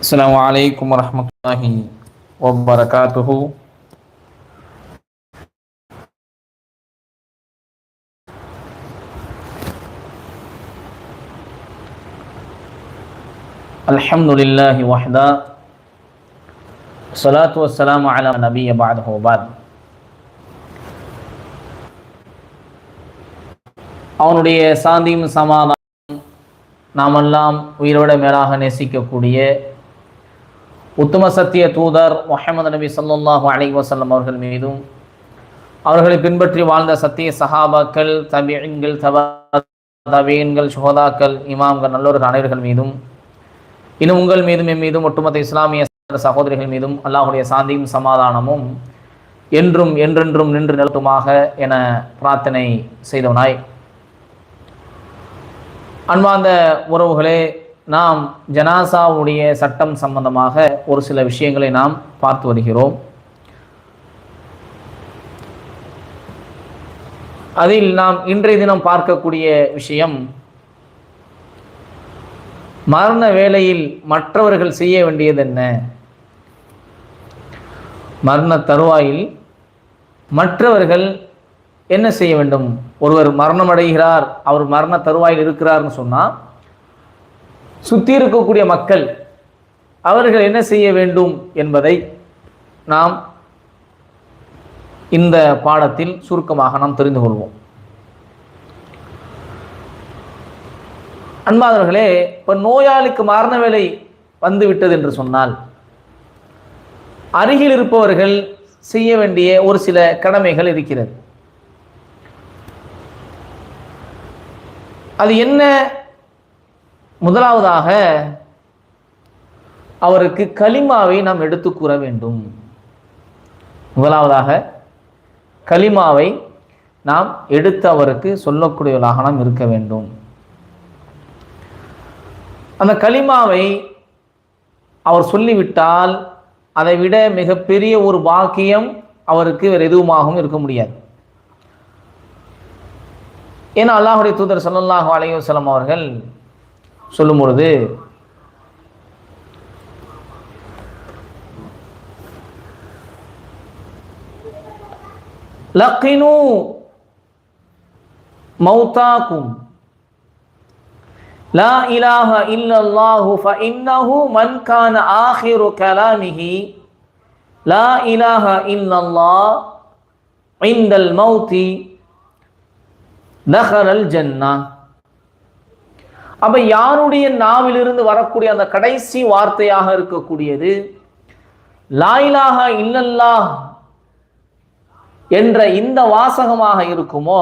السلام عليكم ورحمة الله وبركاته الحمد لله وحده الصلاة والسلام على نبي بعده وبعد அவனுடைய சாந்தியும் சமாதானம் நாமெல்லாம் உயிரோட மேலாக நேசிக்கக்கூடிய உத்தம சத்திய தூதர் முஹம்மது நபி சொல்லாஹு அலைஹி வசல்லம் அவர்கள் மீதும் அவர்களை பின்பற்றி வாழ்ந்த சத்திய சஹாபாக்கள் தபியன்கள் தபா தபீன்கள் சுகதாக்கள் இமாம்கள் நல்லோர்கள் அனைவர்கள் மீதும் இன்னும் உங்கள் மீதும் என் மீதும் ஒட்டுமொத்த இஸ்லாமிய சகோதரிகள் மீதும் அல்லாஹுடைய சாந்தியும் சமாதானமும் என்றும் என்றென்றும் நின்று நிறுத்துமாக என பிரார்த்தனை செய்தவனாய். அன்பார்ந்த உறவுகளே நாம் ஜனாசாவுடைய சட்டம் சம்பந்தமாக ஒரு சில விஷயங்களை நாம் பார்த்து வருகிறோம். அதில் நாம் இன்றைய தினம் பார்க்கக்கூடிய விஷயம் மரண வேளையில் மற்றவர்கள் செய்ய வேண்டியது என்ன? மரண தருவாயில் மற்றவர்கள் என்ன செய்ய வேண்டும்? ஒருவர் மரணம் அடைகிறார் அவர் மரண தருவாயில் இருக்கிறார்னு சொன்னால் சுற்றி இருக்கக்கூடிய மக்கள் அவர்கள் என்ன செய்ய வேண்டும் என்பதை நாம் இந்த பாடத்தில் சுருக்கமாக நாம் தெரிந்து கொள்வோம். அன்பாதவர்களே இப்போ நோயாளிக்கு மரண வேலை வந்து விட்டது என்று சொன்னால் அருகில் இருப்பவர்கள் செய்ய வேண்டிய ஒரு சில கடமைகள் இருக்கிறது. அது என்ன முதலாவதாக அவருக்கு கலிமாவை நாம் எடுத்து கூற வேண்டும். முதலாவதாக கலிமாவை நாம் எடுத்து அவருக்கு சொல்லக்கூடியவர்களாக நாம் இருக்க வேண்டும். அந்த கலிமாவை அவர் சொல்லிவிட்டால் அதை விட மிகப்பெரிய ஒரு பாக்கியம் அவருக்கு வேறு எதுவுமாகவும் இருக்க முடியாது. ஏன்னா அல்லாஹுடைய தூதர் சல்லாஹூ அலையுசலம் அவர்கள் சொல்லும் பொழுது லக்கினு மௌதாக்கும் லா இலாஹ இல்லல்லாஹு ஃபஇன்னஹு மன் கான ஆஹிரு கலாமிஹி. லா இலாஹ இல்லல்லாஹ் இந்தல் மௌதி தஹரல் ஜன்னா. அப்ப யாருடைய நாவிலிருந்து வரக்கூடிய அந்த கடைசி வார்த்தையாக இருக்கக்கூடியது? லாயிலாக இல்லல்லா என்ற இந்த வாசகமாக இருக்குமோ?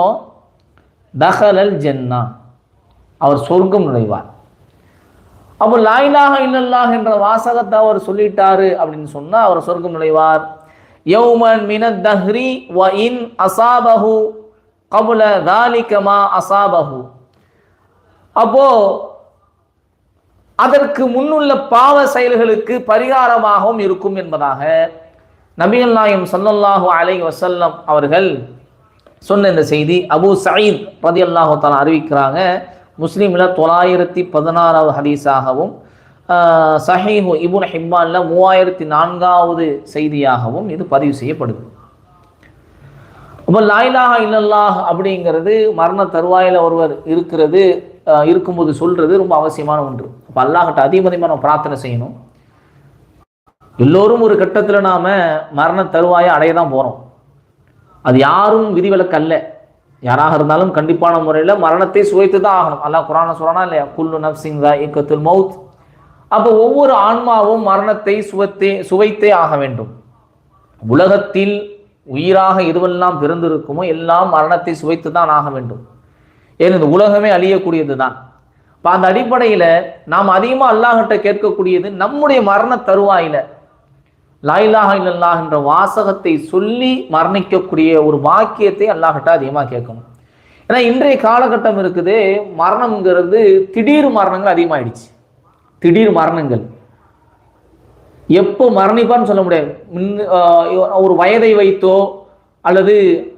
தஹலல் ஜென்னா. அவர் சொர்க்கம் நுழைவார். அப்போ லாயிலாக இல்லல்லாஹ் என்ற வாசகத்தை அவர் சொல்லிட்டாரு அப்படின்னு சொன்னா அவர் சொர்க்கம் நுழைவார். யௌமன் மினத் தஹ்ரி வ இன் அசாபஹு கபுல தாலிகமா அசாபஹு. அப்போ அதற்கு முன்னுள்ள பாவ செயல்களுக்கு பரிகாரமாகவும் இருக்கும் என்பதாக நபிகள் நாயம் சல்லல்லாஹு அலை வசல்லம் அவர்கள் சொன்ன இந்த செய்தி. அபு சயீத் பதி அல்லாஹு தாலா அறிவிக்கிறாங்க. முஸ்லீமில் தொள்ளாயிரத்தி பதினாறாவது ஹதீஸாகவும் சஹீஹு இபுன் ஹிம்பான்ல மூவாயிரத்தி நான்காவது செய்தியாகவும் இது பதிவு செய்யப்படுது. அப்போ லாயிலாக இல்லல்லாஹ் அப்படிங்கிறது மரண தருவாயில் ஒருவர் இருக்கிறது. இருக்கும்போது சொல்றது ரொம்ப அவசியமான ஒன்று. அப்போ அல்லாஹ்கிட்ட அதிகமதிமாக நம்ம பிரார்த்தனை செய்யணும். எல்லோரும் ஒரு கட்டத்தில் நாம மரண தருவாயை அடைய தான் போகிறோம் அது யாரும் விதிவிலக்கு அல்ல. யாராக இருந்தாலும் கண்டிப்பான முறையில் மரணத்தை சுவைத்து தான் ஆகணும். அல்லாஹ் குரான சொல்கிறானா இல்லையா? குல்லு நப்சிங் இக்கத்துல் மவுத் அப்போ ஒவ்வொரு ஆன்மாவும் மரணத்தை சுவத்தே சுவைத்தே ஆக வேண்டும். உலகத்தில் உயிராக எதுவெல்லாம் பிறந்திருக்குமோ எல்லாம் மரணத்தை சுவைத்து தான் ஆக வேண்டும். ஏன் இந்த உலகமே அழியக்கூடியது தான் இப்போ அந்த அடிப்படையில் நாம் அதிகமாக அல்லாஹிட்ட கேட்கக்கூடியது நம்முடைய மரண தருவாயில. லாயிலாக இல்லல்லாஹ் என்ற வாசகத்தை சொல்லி மரணிக்கக்கூடிய ஒரு வாக்கியத்தை அல்லாஹிட்ட அதிகமாக கேட்கணும். ஏன்னா இன்றைய காலகட்டம் இருக்குது மரணம்ங்கிறது திடீர் மரணங்கள் அதிகமாயிடுச்சு. திடீர் மரணங்கள். எப்போ மரணிப்பான்னு சொல்ல முடியாது. ஒரு வயதை வைத்தோ அல்லது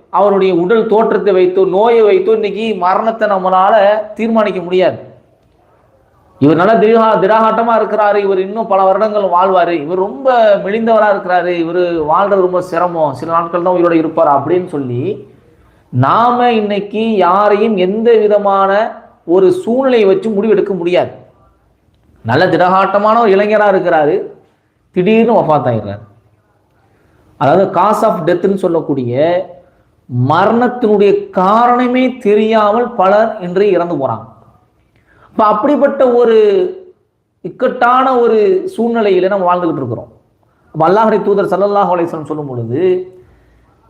அவருடைய உடல் தோற்றத்தை வைத்தோ நோயை வைத்தோ இன்னைக்கு மரணத்தை நம்மளால தீர்மானிக்க முடியாது. இவர் நல்லா திடா திடாகாட்டமா இருக்கிறாரு. இவர் இன்னும் பல வருடங்கள் வாழ்வாரு. இவர் ரொம்ப மெலிந்தவரா இருக்கிறாரு. இவர் வாழ்றது ரொம்ப சிரமம். சில நாட்கள் தான் உயிரோட இருப்பார் அப்படின்னு சொல்லி நாம இன்னைக்கு யாரையும் எந்த விதமான ஒரு சூழ்நிலையை வச்சு முடிவெடுக்க முடியாது. நல்ல திடகாட்டமான ஒரு இளைஞராக இருக்கிறாரு. திடீர்னு ஒஃபாத்தாயிடுறாரு அதாவது காஸ் ஆஃப் டெத்துன்னு சொல்லக்கூடிய மரணத்தினுடைய காரணமே தெரியாமல் பலர் இன்று இறந்து போறாங்க. இப்போ அப்படிப்பட்ட ஒரு இக்கட்டான ஒரு சூழ்நிலையில நம்ம வாழ்ந்துகிட்டு இருக்கிறோம். அப்ப அல்லாஹுடைய தூதர் சல்லல்லாஹு அலைசன் சொல்லும் பொழுது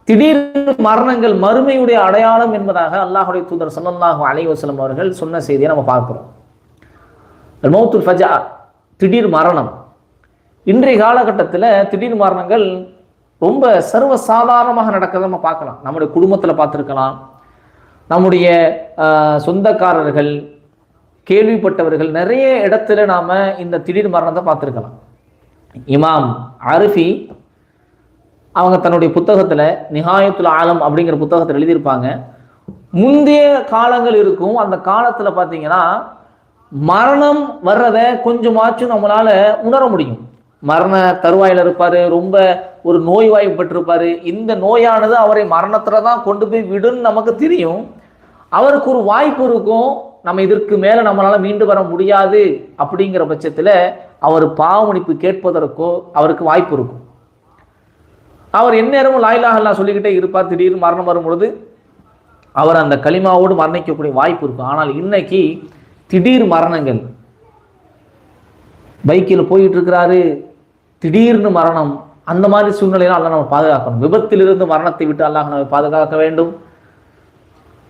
திடீர் மரணங்கள் மறுமையுடைய அடையாளம் என்பதாக அல்லாஹுடைய தூதர் சல்லல்லாஹு அலைவசலம் அவர்கள் சொன்ன செய்தியை நம்ம பார்க்கிறோம். மௌத்துல் ஃபஜா திடீர் மரணம். இன்றைய காலகட்டத்தில் திடீர் மரணங்கள் ரொம்ப சர்வ சாதாரணமாக நடக்கிறத நம்ம பார்க்கலாம். நம்முடைய குடும்பத்தில் பார்த்துருக்கலாம். நம்முடைய சொந்தக்காரர்கள் கேள்விப்பட்டவர்கள் நிறைய இடத்துல நாம் இந்த திடீர் மரணத்தை பார்த்துருக்கலாம். இமாம் அருஃபி அவங்க தன்னுடைய புத்தகத்தில் நிகாயத்துல ஆலம் அப்படிங்கிற புத்தகத்தில் எழுதியிருப்பாங்க. முந்தைய காலங்கள் இருக்கும். அந்த காலத்தில் பார்த்தீங்கன்னா மரணம் வர்றதை கொஞ்சமாச்சும் நம்மளால் உணர முடியும். மரண தருவாயில் இருப்பார் ரொம்ப ஒரு நோய்வாய்ப்பட்டிருப்பாரு இந்த நோயானது அவரை மரணத்தில் தான் கொண்டு போய் விடுன்னு நமக்கு தெரியும். அவருக்கு ஒரு வாய்ப்பு இருக்கும். நம்ம இதற்கு மேல நம்மளால மீண்டு வர முடியாது அப்படிங்கிற பட்சத்துல அவர் பாவமணிப்பு கேட்பதற்கோ அவருக்கு வாய்ப்பு இருக்கும். அவர் எந்நேரமும் லாயிலாகலாம் சொல்லிக்கிட்டே இருப்பார். திடீர்னு மரணம் வரும்பொழுது அவர் அந்த களிமாவோடு மரணிக்கக்கூடிய வாய்ப்பு இருக்கும். ஆனால் இன்னைக்கு திடீர் மரணங்கள் பைக்கில் போயிட்டு இருக்கிறாரு. திடீர்னு மரணம் அந்த மாதிரி சூழ்நிலையெல்லாம் அல்லாஹ் நம்ம பாதுகாக்கணும். விபத்திலிருந்து மரணத்தை விட்டு அல்லாஹ் நம்ம பாதுகாக்க வேண்டும்.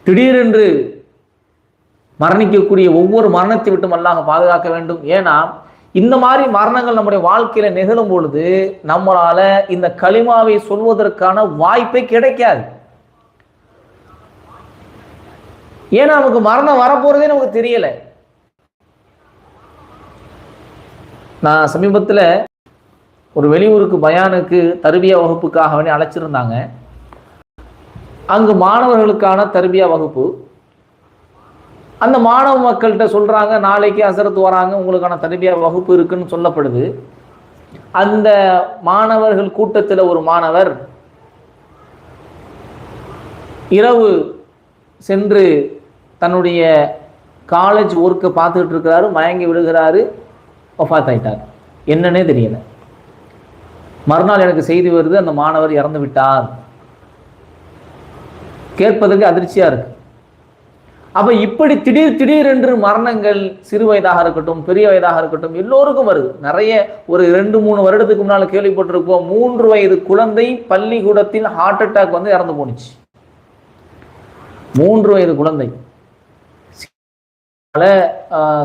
திடீரென்று மரணிக்கக்கூடிய ஒவ்வொரு மரணத்தை விட்டும் அல்லாஹ் பாதுகாக்க வேண்டும். ஏன்னா இந்த மாதிரி மரணங்கள் நம்முடைய வாழ்க்கையில நிகழும் பொழுது நம்மளால இந்த களிமாவை சொல்வதற்கான வாய்ப்பே கிடைக்காது. ஏன்னா நமக்கு மரணம் வரப்போறதே நமக்கு தெரியல. நான் சமீபத்தில் ஒரு வெளியூருக்கு பயானுக்கு தருவியா வகுப்புக்காக வேண்டி அழைச்சிருந்தாங்க. அங்கு மாணவர்களுக்கான தருவியா வகுப்பு. அந்த மாணவ மக்கள்கிட்ட சொல்கிறாங்க நாளைக்கு அசரத்து வராங்க உங்களுக்கான தருவியா வகுப்பு இருக்குன்னு சொல்லப்படுது. அந்த மாணவர்கள் கூட்டத்தில் ஒரு மாணவர் இரவு சென்று தன்னுடைய காலேஜ் ஒர்க்கை பார்த்துக்கிட்டு இருக்கிறாரு மயங்கி விழுகிறாரு ஒஃபாத் ஆயிட்டார். என்னன்னே தெரியலை. மறுநாள் எனக்கு செய்தி வருது அந்த மாணவர் இறந்து விட்டார். கேட்பதற்கு அதிர்ச்சியா இருக்கு. அப்ப இப்படி திடீர் திடீர் என்று மரணங்கள் சிறு வயதாக இருக்கட்டும் பெரிய வயதாக இருக்கட்டும் எல்லோருக்கும் வருது. நிறைய ஒரு ரெண்டு மூணு வருடத்துக்கு முன்னால கேள்விப்பட்டிருப்போம் மூன்று வயது குழந்தை பள்ளிக்கூடத்தில் ஹார்ட் அட்டாக் வந்து இறந்து போணுச்சு. மூன்று வயது குழந்தை. பல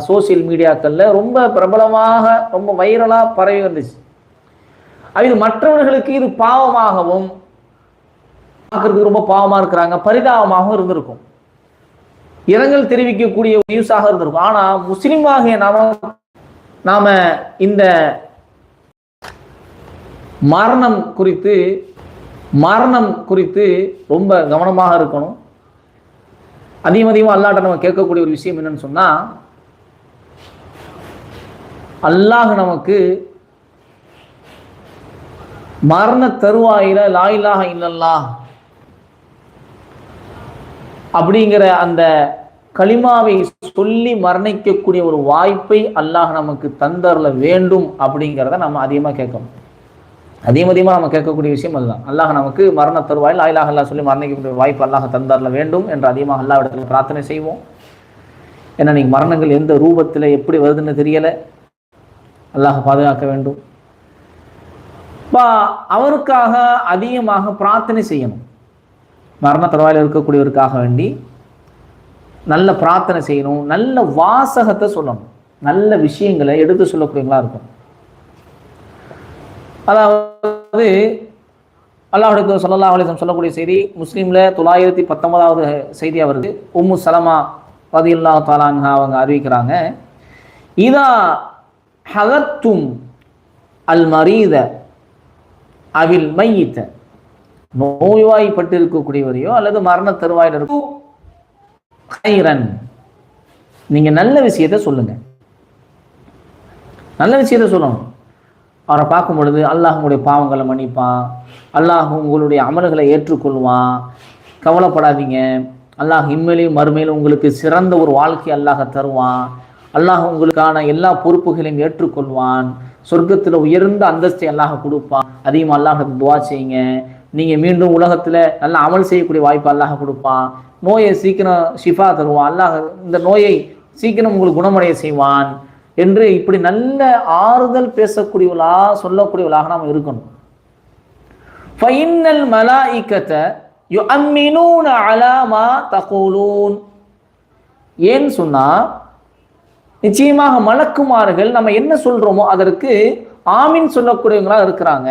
சோசியல் மீடியாக்கள்ல ரொம்ப பிரபலமாக ரொம்ப வைரலா பரவி வந்துச்சு. இது மற்றவர்களுக்கு இது பாவமாகவும் பார்க்கறதுக்கு ரொம்ப பாவமா இருக்கிறாங்க பரிதாபமாகவும் இருந்திருக்கும். இரங்கல் தெரிவிக்கக்கூடிய நியூஸாக இருந்திருக்கும். ஆனா முஸ்லிமாகிய நாம நாம இந்த மரணம் குறித்து மரணம் குறித்து ரொம்ப கவனமாக இருக்கணும். அதிகம் அதிகமாக அல்லாட்ட நம்ம கேட்கக்கூடிய ஒரு விஷயம் என்னன்னு சொன்னா அல்லாஹ் நமக்கு மரண தருவாயில லாயிலாக இல்லல்லா அப்படிங்கிற அந்த களிமாவை சொல்லி மரணிக்கக்கூடிய ஒரு வாய்ப்பை அல்லாஹ் நமக்கு தந்தரல வேண்டும் அப்படிங்கிறத நம்ம அதிகமாக கேட்கணும். அதிகம் அதிகமாக நம்ம கேட்கக்கூடிய விஷயம் அதுதான். அல்லாஹ் நமக்கு மரண தருவாயில் ஆயிலாக அல்லாஹ் சொல்லி மரணிக்கக்கூடிய வாய்ப்பு அல்லாஹ் தந்தரல வேண்டும் என்று அதிகமாக அல்லாஹ் இடத்துல பிரார்த்தனை செய்வோம். ஏன்னா நீங்கள் மரணங்கள் எந்த ரூபத்தில் எப்படி வருதுன்னு தெரியலை. அல்லாஹ் பாதுகாக்க வேண்டும். பா அவருக்காக அதிகமாக பிரார்த்தனை செய்யணும். மரண தருவாயில் இருக்கக்கூடியவருக்காக வேண்டி நல்ல பிரார்த்தனை செய்யணும். நல்ல வாசகத்தை சொல்லணும். நல்ல விஷயங்களை எடுத்து சொல்லக்கூடியவங்களா இருக்கும் அதாவது அல்லாஹுடைய சொல்லல்லா அலிசம் சொல்லக்கூடிய செய்தி முஸ்லீம்ல தொள்ளாயிரத்தி பத்தொன்பதாவது செய்தி வருது உம்மு சலமா பதில்லா தாலான்ஹா அவங்க அறிவிக்கிறாங்க. இதா ஹதத்தும் அல் மரீத அவில் மையித்த. நோய்வாய்ப்பட்டு இருக்கக்கூடியவரையோ அல்லது மரண தருவாயில் இருக்கும் ஹைரன். நீங்க நல்ல விஷயத்த சொல்லுங்க. நல்ல விஷயத்த சொல்லணும். அவரை பார்க்கும் பொழுது அல்லாஹ் உங்களுடைய பாவங்களை மன்னிப்பான். அல்லாஹ் உங்களுடைய அமல்களை ஏற்றுக்கொள்வான். கவலைப்படாதீங்க. அல்லாஹ் இன்மையிலும் மறுமையிலும் உங்களுக்கு சிறந்த ஒரு வாழ்க்கை அல்லாஹ் தருவான். அல்லாஹ் உங்களுக்கான எல்லா பொறுப்புகளையும் ஏற்றுக்கொள்வான். சொர்க்கத்தில் உயர்ந்த அந்தஸ்தை அல்லாஹ் கொடுப்பான் அதிகமாக அல்லாஹ் துவா செய்யுங்க. நீங்கள் மீண்டும் உலகத்தில் நல்ல அமல் செய்யக்கூடிய வாய்ப்பு அல்லாஹ் கொடுப்பான் நோயை சீக்கிரம் ஷிஃபா தருவான் அல்லாஹ் இந்த நோயை சீக்கிரம் உங்களுக்கு குணமடைய செய்வான் என்று இப்படி நல்ல ஆறுதல் பேசக்கூடியவளா சொல்லக்கூடியவளாக நாம் இருக்கணும். ஃபைனல் மலாயிக்கத்தை யுஅம்மினூன அலா தகோலூன் தகூலூன். ஏன்னு சொன்னா நிச்சயமாக மலக்குமார்கள் நம்ம என்ன சொல்றோமோ அதற்கு ஆமீன் சொல்லக்கூடியவங்களா இருக்கிறாங்க.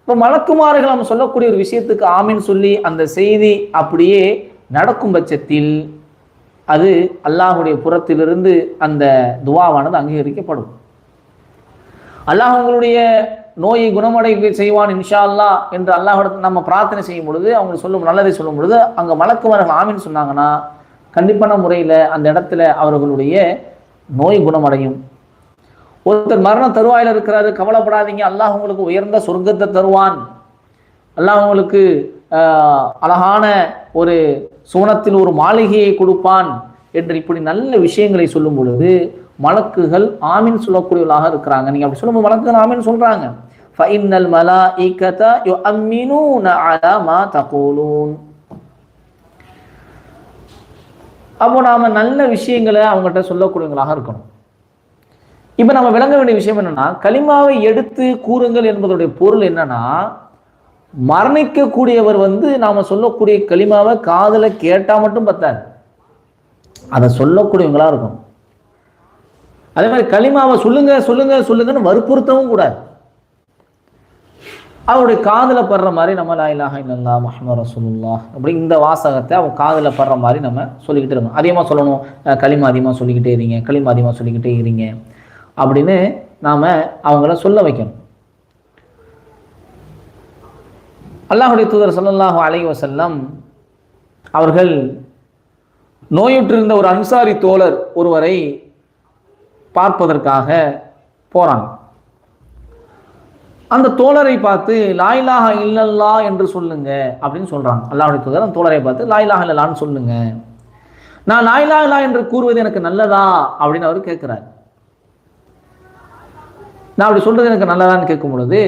இப்போ மலக்குமார்கள் நம்ம சொல்லக்கூடிய ஒரு விஷயத்துக்கு ஆமீன் சொல்லி அந்த செய்தி அப்படியே நடக்கும் பட்சத்தில் அது அல்லாஹுடைய புறத்திலிருந்து அந்த துவாவானது அங்கீகரிக்கப்படும். அல்லாஹ் உங்களுடைய நோயை குணமடை செய்வான் இன்ஷா அல்லாஹ் என்று அல்லாஹிடத்தில் நம்ம பிரார்த்தனை செய்யும் பொழுது அவங்க சொல்லும் நல்லதை சொல்லும் பொழுது அங்கே மலக்குமார்கள் ஆமீன் சொன்னாங்கன்னா கண்டிப்பான முறையில் அந்த இடத்துல அவர்களுடைய நோய் குணமடையும். ஒருத்தர் மரண தருவாயில் இருக்கிறாரு கவலைப்படாதீங்க. அல்லாஹ் உங்களுக்கு உயர்ந்த சொர்க்கத்தை தருவான். அல்லாஹ் உங்களுக்கு ஆஹ், அழகான ஒரு சோனத்தில் ஒரு மாளிகையை கொடுப்பான் என்று இப்படி நல்ல விஷயங்களை சொல்லும் பொழுது மலக்குகள் ஆமீன் சொல்லக்கூடியவர்களாக இருக்கிறாங்க. நீங்க அப்படி சொல்லும்போது மலக்குகள் ஆமின் சொல்றாங்க. ஃபைனல் மலா மலாஇகத யுஅம்மினூன அலா மா தகூலூன். அப்போ நாம் நல்ல விஷயங்களை அவங்ககிட்ட சொல்லக்கூடியவங்களாக இருக்கணும். இப்போ நம்ம விளங்க வேண்டிய விஷயம் என்னென்னா களிமாவை எடுத்து கூறுங்கள் என்பதோடைய பொருள் என்னன்னா மரணிக்கக்கூடியவர் வந்து நாம் சொல்லக்கூடிய களிமாவை காதில் கேட்டால் மட்டும் பத்தாது. அதை சொல்லக்கூடியவங்களாக இருக்கணும். அதே மாதிரி களிமாவை சொல்லுங்க சொல்லுங்க சொல்லுங்கன்னு வற்புறுத்தவும் கூடாது. அவருடைய காதுல படுற மாதிரி நம்ம லா இலாஹ இல்லல்லா முஹம்மது ரசூலுல்லாஹ் அப்படி இந்த வாசகத்தை அவன் காதில் படுற மாதிரி நம்ம சொல்லிக்கிட்டே இருக்கணும். அதிகமாக சொல்லணும். களிமா அதிகமாக சொல்லிக்கிட்டே இருங்க களிமா அதிகமாக சொல்லிக்கிட்டே இருங்க அப்படின்னு நாம அவங்கள சொல்ல வைக்கணும். அல்லாஹுடைய தூதர் சொல்லல்லாஹு அலைஹி வசல்லம் அவர்கள் நோயுற்றிருந்த ஒரு அன்சாரி தோழர் ஒருவரை பார்ப்பதற்காக போறாங்க. அந்த தோழரை பார்த்து லாயிலாக இல்லல்லா என்று சொல்லுங்க அப்படின்னு சொல்றாங்க. அல்லாஹுடைய தூதர் அந்த தோழரை பார்த்து லாயிலாக இல்லல்லான்னு சொல்லுங்க. நான் லாயிலா இல்லா என்று கூறுவது எனக்கு நல்லதா? அப்படின்னு அவர் கேட்கிறார். நான் அப்படி சொல்றது எனக்கு நல்லதான்னு கேட்கும் பொழுது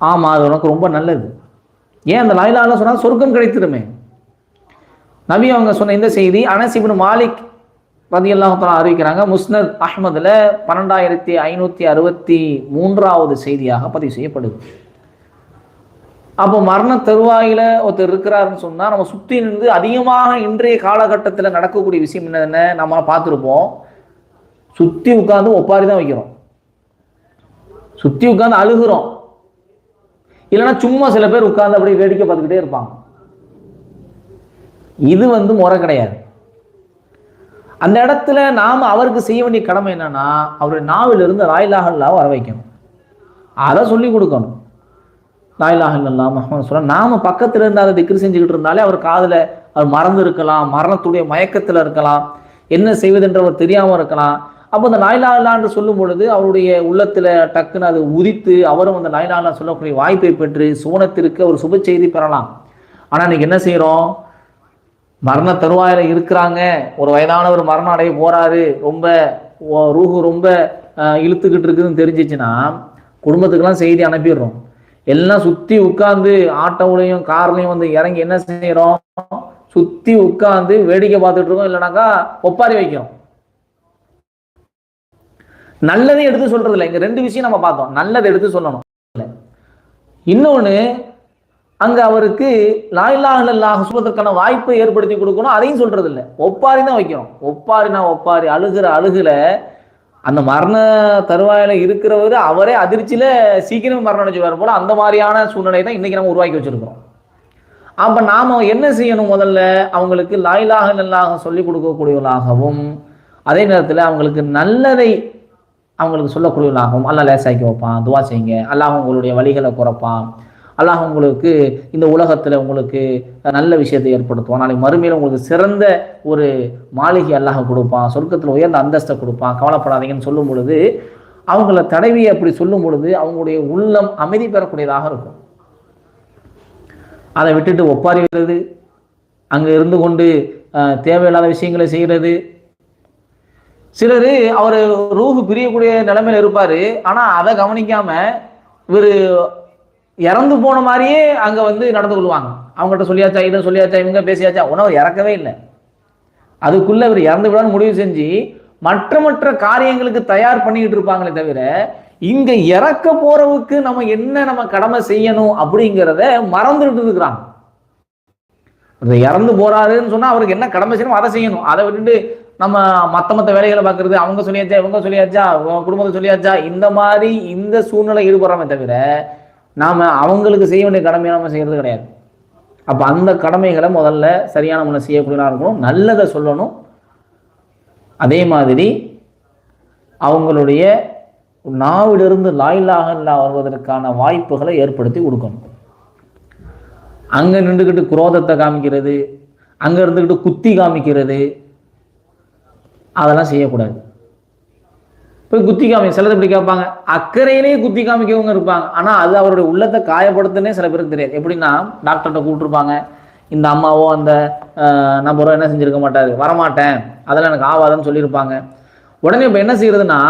ஆமா அது உனக்கு ரொம்ப நல்லது. ஏன் அந்த லாயிலா சொன்னா சொர்க்கம் கிடைத்திருமே நபி அவங்க சொன்ன இந்த செய்தி அனசிபின் மாலிக் ரதியல்லாஹால அறிவிக்கிறாங்க. முஸ்னத் அஹ்மதில் பன்னெண்டாயிரத்தி ஐநூத்தி அறுபத்தி மூன்றாவது செய்தியாக பதிவு செய்யப்படுது. அப்போ மரண தருவாயில ஒருத்தர் இருக்கிறாருன்னு சொன்னா நம்ம சுத்தி இருந்து அதிகமாக இன்றைய காலகட்டத்தில் நடக்கக்கூடிய விஷயம் என்னென்ன நம்ம பார்த்துருப்போம். சுத்தி உட்காந்து ஒப்பாரி தான் வைக்கிறோம். சுத்தி உட்காந்து அழுகுறோம். இல்லைன்னா சும்மா சில பேர் உட்கார்ந்து அப்படியே வேடிக்கை பார்த்துக்கிட்டே இருப்பாங்க. இது வந்து முறை கிடையாது. அந்த இடத்துல நாம் அவருக்கு செய்ய வேண்டிய கடமை என்னன்னா அவருடைய நாவிலிருந்து ராயிலாகல்லாவை வர வைக்கணும். அதை சொல்லி கொடுக்கணும். லாயிலாக இல்லல்லா சொல்ல நாம பக்கத்துல இருந்து அதை திக்ரி செஞ்சுக்கிட்டு இருந்தாலே அவர் காதில் அவர் மறந்து இருக்கலாம் மரணத்துடைய மயக்கத்துல இருக்கலாம் என்ன செய்வதென்று அவர் தெரியாம இருக்கலாம். அப்போ அந்த லாயிலா என்று சொல்லும் பொழுது அவருடைய உள்ளத்துல டக்குன்னு அது உதித்து அவரும் அந்த லாயிலா சொல்லக்கூடிய வாய்ப்பை பெற்று சுவனத்திற்கு ஒரு சுப செய்தி பெறலாம். ஆனா இன்னைக்கு என்ன செய்கிறோம் மரண தருவாயில இருக்கிறாங்க. ஒரு வயதானவர் மரணம் அடைய போறாரு. ரொம்ப ஓ- ரூஹு ரொம்ப அஹ், இழுத்துக்கிட்டு இருக்குதுன்னு தெரிஞ்சிச்சுன்னா குடும்பத்துக்கெல்லாம் செய்தி அனுப்பிடுறோம். எல்லாம் சுத்தி உட்கார்ந்து ஆட்டோவுலையும் கார்லையும் வந்து இறங்கி என்ன செய்யறோம் சுத்தி உட்கார்ந்து வேடிக்கை பார்த்துட்டு இருக்கோம். இல்லைனாக்கா ஒப்பாரி வைக்கிறோம். நல்லதை எடுத்து சொல்றது இல்லை இங்க ரெண்டு விஷயம் நம்ம பார்த்தோம். நல்லதை எடுத்து சொல்லணும். இன்னொன்னு அங்க அவருக்கு லாயில்லாஹ் சொல்வதற்கான வாய்ப்பை ஏற்படுத்தி கொடுக்கணும். அதையும் சொல்றது இல்லை ஒப்பாரி தான் வைக்கிறோம். ஒப்பாரினா ஒப்பாரி. அழுகிற அழுகுல அந்த மரண தருவாயில இருக்கிறவர் அவரே அதிர்ச்சியில சீக்கிரம் மரணம் அடைஞ்சுவார் போல அந்த மாதிரியான சூழ்நிலை தான் இன்னைக்கு நம்ம உருவாக்கி வச்சிருக்கிறோம். அப்ப நாம என்ன செய்யணும் முதல்ல? அவங்களுக்கு லாயிலாக நல்லாக சொல்லி கொடுக்கக்கூடியவர்களாகவும் அதே நேரத்தில் அவங்களுக்கு நல்லதை அவங்களுக்கு சொல்லக்கூடியவர்களாகவும் அல்லாஹ் லேசாக்கி வைப்பான் துவா செய்யுங்க. அல்லாஹ் உங்களுடைய வழிகளை குறைப்பான். அல்லாஹ் உங்களுக்கு இந்த உலகத்தில் உங்களுக்கு நல்ல விஷயத்தை ஏற்படுத்துவான். நாளைக்கு மறுமையில் உங்களுக்கு சிறந்த ஒரு மாளிகை அல்லாஹ் கொடுப்பான். சொர்க்கத்தில் உயர்ந்த அந்தஸ்தை கொடுப்பான். கவலைப்படாதீங்கன்னு சொல்லும் பொழுது அவங்கள தடவியை அப்படி சொல்லும் பொழுது அவங்களுடைய உள்ளம் அமைதி பெறக்கூடியதாக இருக்கும். அதை விட்டுட்டு ஒப்பாரிகிறது வருது அங்கே இருந்து கொண்டு தேவையில்லாத விஷயங்களை செய்கிறது சிலர் அவர் ரூஹு பிரியக்கூடிய நிலைமையில் இருப்பார். ஆனால் அதை கவனிக்காம இவர் இறந்து போன மாதிரியே அங்க வந்து நடந்து கொள்வாங்க. அவங்ககிட்ட சொல்லியாச்சா இதை சொல்லியாச்சா இவங்க பேசியாச்சா உணவு இறக்கவே இல்லை. அதுக்குள்ள இவர் இறந்து விடான்னு முடிவு செஞ்சு மற்ற மற்ற காரியங்களுக்கு தயார் பண்ணிக்கிட்டு இருப்பாங்களே தவிர இங்க இறக்க போறவுக்கு நம்ம என்ன நம்ம கடமை செய்யணும் அப்படிங்கிறத மறந்துட்டு இருக்கிறாங்க. இந்த இறந்து போறாருன்னு சொன்னா அவருக்கு என்ன கடமை செய்யணும் அதை செய்யணும். அதை விட்டுட்டு நம்ம மத்த மத்த வேலைகளை பார்க்கறது அவங்க சொல்லியாச்சா இவங்க சொல்லியாச்சா உன் குடும்பத்தை சொல்லியாச்சா இந்த மாதிரி இந்த சூழ்நிலை ஈடுபடுறோமே தவிர நாம் அவங்களுக்கு செய்ய வேண்டிய கடமையை நம்ம செய்கிறது கிடையாது. அப்போ அந்த கடமைகளை முதல்ல சரியான முறையில் செய்யக்கூடியதாக இருக்கணும் நல்லதை சொல்லணும். அதே மாதிரி அவங்களுடைய நாவிலிருந்து லாயிலாக இல்லா வருவதற்கான வாய்ப்புகளை ஏற்படுத்தி கொடுக்கணும். அங்கே நின்றுக்கிட்டு குரோதத்தை காமிக்கிறது அங்கே இருந்துக்கிட்டு குத்தி காமிக்கிறது அதெல்லாம் செய்யக்கூடாது. போய் குத்தி காமி சிலர் இப்படி கேட்பாங்க. அக்கறையிலேயே குத்தி காமிக்கவங்க இருப்பாங்க. ஆனால் அது அவருடைய உள்ளத்தை காயப்படுத்துனே சில பேருக்கு தெரியாது. எப்படின்னா டாக்டர்கிட்ட கூப்பிட்டுருப்பாங்க. இந்த அம்மாவோ அந்த நபரோ என்ன செஞ்சிருக்க மாட்டாரு? வரமாட்டேன். அதெல்லாம் எனக்கு ஆவாதுன்னு சொல்லியிருப்பாங்க. உடனே இப்போ என்ன செய்யறதுன்னா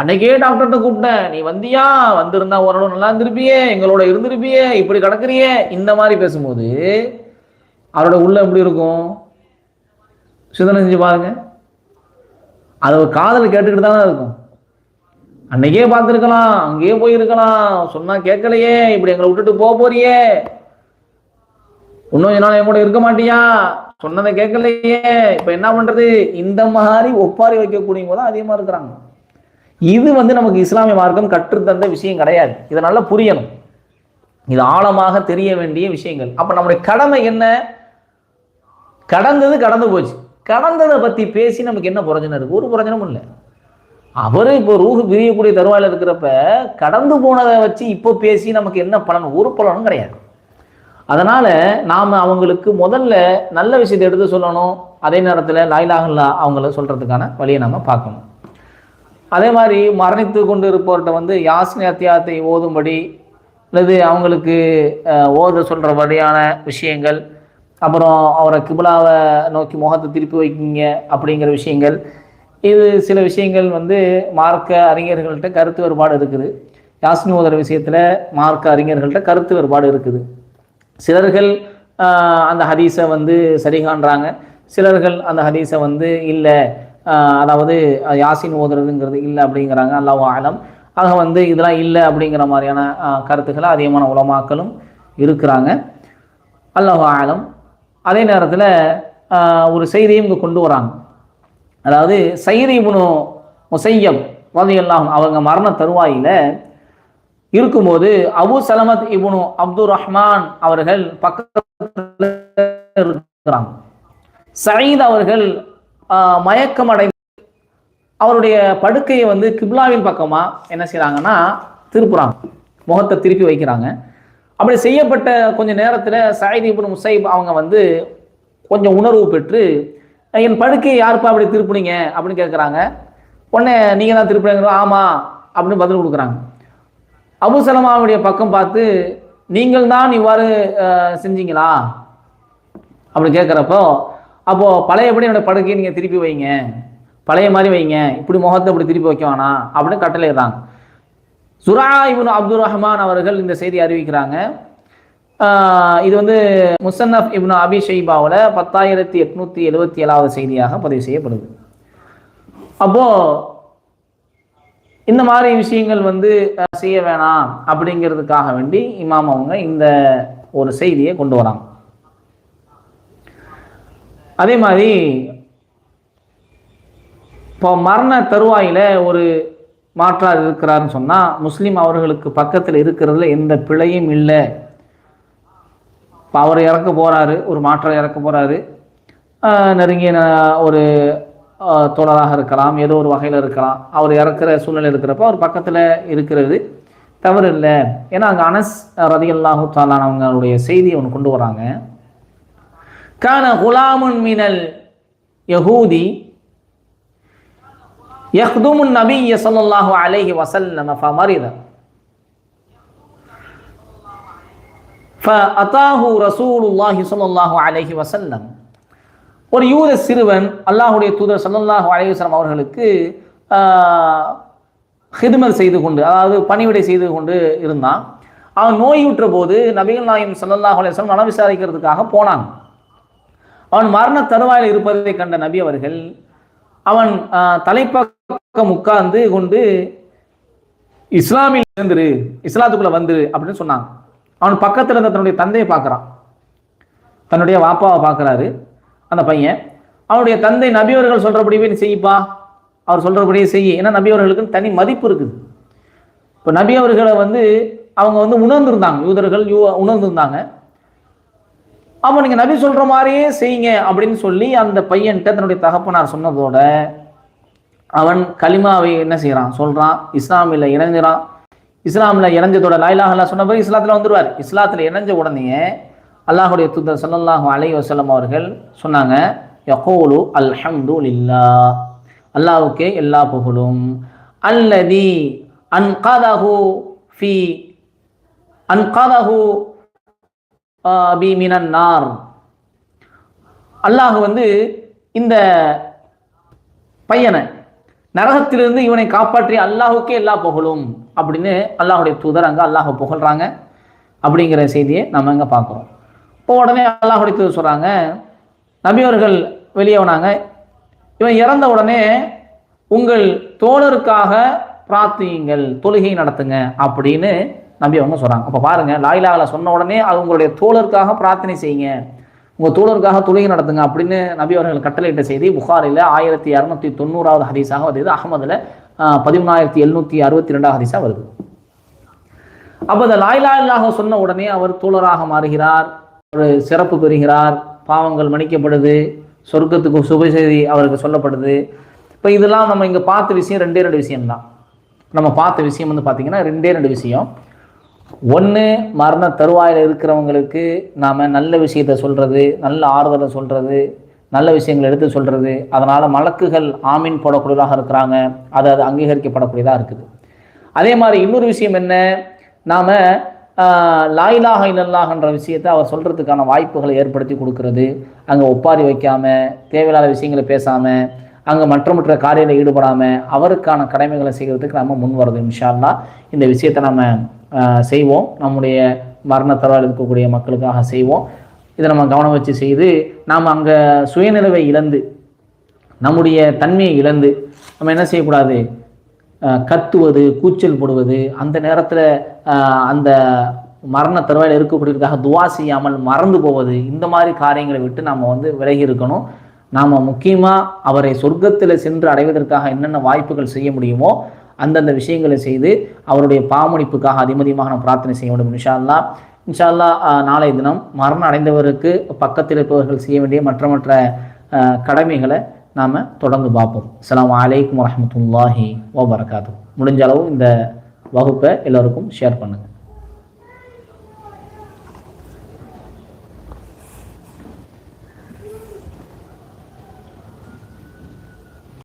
அன்னைக்கே டாக்டர்கிட்ட கூப்பிட்டேன். நீ வந்தியா? வந்திருந்தா ஓரளவு நல்லா இருந்திருப்பியே. எங்களோட இருந்திருப்பியே. இப்படி கிடக்குறியே. இந்த மாதிரி பேசும்போது அவரோட உள்ள எப்படி இருக்கும்? சிந்தனை செஞ்சு பாருங்க. அது ஒரு காதல் கேட்டுக்கிட்டு தானே இருக்கும். அன்னைக்கே பார்த்துருக்கலாம் அங்கேயே போயிருக்கலாம். சொன்னா கேட்கலையே இப்படி எங்களை விட்டுட்டு போக போறியே. இன்னும் என்னால் என் கூட இருக்க மாட்டியா? சொன்னதை கேட்கலையே. இப்ப என்ன பண்றது? இந்த மாதிரி ஒப்பாரி வைக்கக்கூடியவங்க தான் அதிகமா இருக்கிறாங்க. இது வந்து நமக்கு இஸ்லாமிய மார்க்கம் கற்றுத்தந்த விஷயம் கிடையாது. இதை நல்லா புரியணும். இது ஆழமாக தெரிய வேண்டிய விஷயங்கள். அப்ப நம்முடைய கடமை என்ன? கடந்தது கடந்து போச்சு. கடந்ததை பத்தி பேசி நமக்கு என்ன பிரச்சனை இருக்கு? ஒரு பிரச்சனையும் இல்லை. அவரு இப்போ ரூஹு பிரியக்கூடிய தருவாயில் இருக்கிறப்ப கடந்து போனதை வச்சு இப்போ பேசி நமக்கு என்ன பலன்? ஒரு பலனும் கிடையாது. அதனால நாம் அவங்களுக்கு முதல்ல நல்ல விஷயத்தை எடுத்து சொல்லணும். அதே நேரத்தில் லாயிலாகல்லா அவங்கள சொல்றதுக்கான வழியை நம்ம பார்க்கணும். அதே மாதிரி மரணித்து கொண்டு இருப்பவர்கிட்ட வந்து யாஸ்னி அத்தியாயத்தை ஓதும்படி அல்லது அவங்களுக்கு ஓத ஓத வழியான விஷயங்கள் அப்புறம் அவரை கிபிலாவை நோக்கி முகத்தை திருப்பி வைக்கிங்க அப்படிங்கிற விஷயங்கள் இது சில விஷயங்கள் வந்து மார்க்க அறிஞர்கள்ட்ட கருத்து வேறுபாடு இருக்குது. யாஸ்மி ஓதர் விஷயத்தில் மார்க்க அறிஞர்கள்ட்ட கருத்து வேறுபாடு இருக்குது. சிலர்கள் அந்த ஹதீஸை வந்து சரி காண்றாங்க. சிலர்கள் அந்த ஹதீஸை வந்து இல்லை அதாவது யாசின் ஓதுறதுங்கிறது இல்லை அப்படிங்கிறாங்க. அல்லாஹ் ஆலம் ஆக வந்து இதெல்லாம் இல்லை அப்படிங்கிற மாதிரியான கருத்துக்களை அதிகமான உலமாக்களும் இருக்கிறாங்க. அல்லாஹ் ஆலம் அதே நேரத்தில் ஒரு செய்தியும் இங்கே கொண்டு வராங்க. அதாவது சைரி இபுனு முசையம் ரலியல்லாஹு அவங்க மரண தருவாயில இருக்கும்போது அபு சலமத் இபுனு அப்துர் ரஹ்மான் அவர்கள் பக்கத்தில் இருக்கிறாங்க. சயீத் அவர்கள் மயக்கமடைந்து மயக்கம் அடைந்து அவருடைய படுக்கையை வந்து கிப்லாவின் பக்கமாக என்ன செய்கிறாங்கன்னா திருப்புறாங்க. முகத்தை திருப்பி வைக்கிறாங்க. அப்படி செய்யப்பட்ட கொஞ்ச நேரத்தில் சயீத் இபுன் முசைப் அவங்க வந்து கொஞ்சம் உணர்வு பெற்று என் படுக்கை யாருப்பா அப்படி திருப்புனீங்க? அப்படின்னு கேட்குறாங்க உடனே நீங்கள் தான் திருப்பினீங்க ஆமாம் அப்படின்னு பதில் கொடுக்குறாங்க. அபுசலமாவுடைய பக்கம் பார்த்து நீங்கள் தான் இவ்வாறு செஞ்சீங்களா? அப்படி கேட்குறப்போ அப்போது பழையபடி என்னோடய படுக்கையை நீங்கள் திருப்பி வைங்க. பழைய மாதிரி வைங்க. இப்படி முகத்தை இப்படி திருப்பி வைக்க வேணாம் அப்படின்னு கட்டளையிடுறாங்க. சுரா இவன் அப்துல் ரஹ்மான் அவர்கள் இந்த செய்தி அறிவிக்கிறாங்க. இது வந்து முசன்னப் இப்னு அபி ஷைபாவில் பத்தாயிரத்தி எட்நூற்றி எழுபத்தி ஏழாவது செய்தியாக பதிவு செய்யப்படுது. அப்போ இந்த மாதிரி விஷயங்கள் வந்து செய்ய வேணாம் அப்படிங்கிறதுக்காக வேண்டி இமாம் அவங்க இந்த ஒரு செய்தியை கொண்டு வராங்க. அதே மாதிரி இப்போ மரண தருவாயில ஒரு மாற்றார் இருக்கிறாருன்னு சொன்னால் முஸ்லீம் அவர்களுக்கு பக்கத்தில் இருக்கிறதுல எந்த பிழையும் இல்லை. இப்போ அவர் இறக்க போகிறாரு ஒரு மாற்றம் இறக்க போகிறாரு நெருங்கிய ஒரு தோழராக இருக்கலாம் ஏதோ ஒரு வகையில் இருக்கலாம். அவர் இறக்குற சூழ்நிலை இருக்கிறப்ப அவர் பக்கத்தில் இருக்கிறது தவறு இல்லை. ஏன்னா அங்கே அனஸ் ரதியல்லாஹு தாலானவங்களுடைய செய்தியை ஒன்று கொண்டு வராங்க. கான குலாமுன் மினல் யஹூதி யஹ்துமுன் நபிய ஸல்லல்லாஹு அலைஹி வஸல்லம் ஃபமரிதன் அத்தாஹு ரசூலுல்லாஹி சொல்லல்லாஹு அலஹி வசல்லம் ஒரு யூத சிறுவன் அல்லாஹுடைய தூதர் சல்லாஹு அலைவசலம் அவர்களுக்கு ஹிதுமர் செய்து கொண்டு அதாவது பணிவிடை செய்து கொண்டு இருந்தான். அவன் நோயுற்ற போது நபிகள் நாயம் சல்லாஹ் அலையம் நலம் விசாரிக்கிறதுக்காக போனான். அவன் மரண தருவாயில் இருப்பதை கண்ட நபி அவர்கள் அவன் தலைப்பக்கம் உட்கார்ந்து கொண்டு இஸ்லாமில் இருந்துரு இஸ்லாத்துக்குள்ளே வந்துரு அப்படின்னு சொன்னாங்க. அவன் பக்கத்தில் இருந்த தன்னுடைய தந்தையை பார்க்குறான். தன்னுடைய வாப்பாவை பார்க்குறாரு. அந்த பையன் அவனுடைய தந்தை நபியவர்கள் சொல்கிறபடியே நீ செய்ப்பா. அவர் சொல்கிறபடியே செய்ய. ஏன்னா நபியவர்களுக்குன்னு தனி மதிப்பு இருக்குது. இப்போ நபியவர்களை வந்து அவங்க வந்து உணர்ந்திருந்தாங்க. யூதர்கள் யூ உணர்ந்திருந்தாங்க. அவன் நீங்கள் நபி சொல்கிற மாதிரியே செய்யுங்க அப்படின்னு சொல்லி அந்த பையன்கிட்ட தன்னுடைய தகப்பனார் சொன்னதோட அவன் களிமாவை என்ன செய்கிறான் சொல்கிறான் இஸ்லாமியில் இணைஞ்சிறான். இஸ்லாமில் இணைஞ்சதோட லாயிலாக சொன்ன பிறகு இஸ்லாத்தில் வந்துடுவார் இஸ்லாத்தில் இணைஞ்ச உடனே அல்லாஹுடைய தூதர் ஸல்லல்லாஹு அலை வசலம் அவர்கள் சொன்னாங்க யகோலு அல்ஹம்து இல்லா அல்லாஹ்வுக்கே எல்லா புகழும். அல்லதி அன்காதாஹு ஃபி அன்காதாஹு பி மினன் நார். அல்லாஹ் வந்து இந்த பையனை நரகத்திலிருந்து இவனை காப்பாற்றி அல்லாஹுக்கே எல்லா புகழும். அப்படின்னு அல்லாஹுடைய தூதர் அங்கே அல்லாஹ் புகழ்றாங்க அப்படிங்கிற செய்தியை நம்ம இங்கே பார்க்குறோம். இப்போ உடனே அல்லாஹுடைய தூதர் சொல்கிறாங்க நபியவர்கள் வெளியே இவன் இறந்த உடனே உங்கள் தோழருக்காக பிரார்த்தியுங்கள் தொழுகை நடத்துங்க அப்படின்னு நபி அவங்க சொல்கிறாங்க அப்போ பாருங்க லாயிலாகல சொன்ன உடனே அது உங்களுடைய தோழருக்காக பிரார்த்தனை செய்யுங்க. உங்கள் தோழருக்காக தொழுகை நடத்துங்க அப்படின்னு நபி அவர்கள் கட்டளையிட்ட செய்தி புகாரில் ஆயிரத்தி இரநூத்தி தொண்ணூறாவது ஹதீஸாக வருது. அகமதில் பதிமூணாயிரத்தி எழுநூத்தி அறுபத்தி ரெண்டாவது ஹதீஸாக வருது. அப்போ இந்த லாயிலா இல்லாக சொன்ன உடனே அவர் தூளராக மாறுகிறார் ஒரு சிறப்பு பெறுகிறார் பாவங்கள் மன்னிக்கப்படுது சொர்க்கத்துக்கு சுப செய்தி அவருக்கு சொல்லப்படுது. இப்போ இதெல்லாம் நம்ம இங்கே பார்த்த விஷயம் ரெண்டே ரெண்டு விஷயம்தான். நம்ம பார்த்த விஷயம் வந்து பார்த்தீங்கன்னா ரெண்டே ரெண்டு விஷயம். ஒன்று மரண தருவாயில் இருக்கிறவங்களுக்கு நாம் நல்ல விஷயத்த சொல்கிறது நல்ல ஆறுதலை சொல்கிறது நல்ல விஷயங்களை எடுத்து சொல்கிறது அதனால் மலக்குகள் ஆமீன் போடக்கூடியதாக இருக்கிறாங்க அது அது அங்கீகரிக்கப்படக்கூடியதாக இருக்குது. அதே மாதிரி இன்னொரு விஷயம் என்ன? நாம் லாயிலாக இல்லல்லாகன்ற விஷயத்தை அவர் சொல்கிறதுக்கான வாய்ப்புகளை ஏற்படுத்தி கொடுக்கறது. அங்கே ஒப்பாரி வைக்காமல் தேவையில்லாத விஷயங்களை பேசாமல் அங்கே மற்ற மற்ற காரியத்தில் ஈடுபடாமல் அவருக்கான கடமைகளை செய்கிறதுக்கு நம்ம முன் வருது இன்ஷால்லா இந்த விஷயத்தை நம்ம செய்வோம். நம்முடைய மரணத்தரால் இருக்கக்கூடிய மக்களுக்காக செய்வோம். இதை நம்ம கவனம் வச்சு செய்து நாம் அங்கே சுயநிலவை இழந்து நம்முடைய தன்மையை இழந்து நம்ம என்ன செய்யக்கூடாது? அஹ் கத்துவது கூச்சல் போடுவது அந்த நேரத்தில் அந்த மரண தருவாயில் இருக்கக்கூடியதுக்காக துவா செய்யாமல் மறந்து போவது இந்த மாதிரி காரியங்களை விட்டு நாம் வந்து விலகி இருக்கணும். நாம் முக்கியமாக அவரை சொர்க்கத்தில் சென்று அடைவதற்காக என்னென்ன வாய்ப்புகள் செய்ய முடியுமோ அந்தந்த விஷயங்களை செய்து அவருடைய பாமணிப்புக்காக அதிமதியமாக நாம் பிரார்த்தனை செய்ய வேண்டும் இன்ஷா இன்ஷால்லா இன்ஷா அல்லாஹ் நாளைய தினம் மரணம் அடைந்தவருக்கு பக்கத்தில் இருப்பவர்கள் செய்ய வேண்டிய மற்ற மற்ற கடமைகளை நாம் தொடர்ந்து பார்ப்போம். அஸ்ஸலாமு அலைக்கும் வரஹ்மத்துல்லாஹி வபரகாத்து முடிஞ்ச அளவு இந்த வகுப்பை எல்லோருக்கும் ஷேர் பண்ணுங்கள்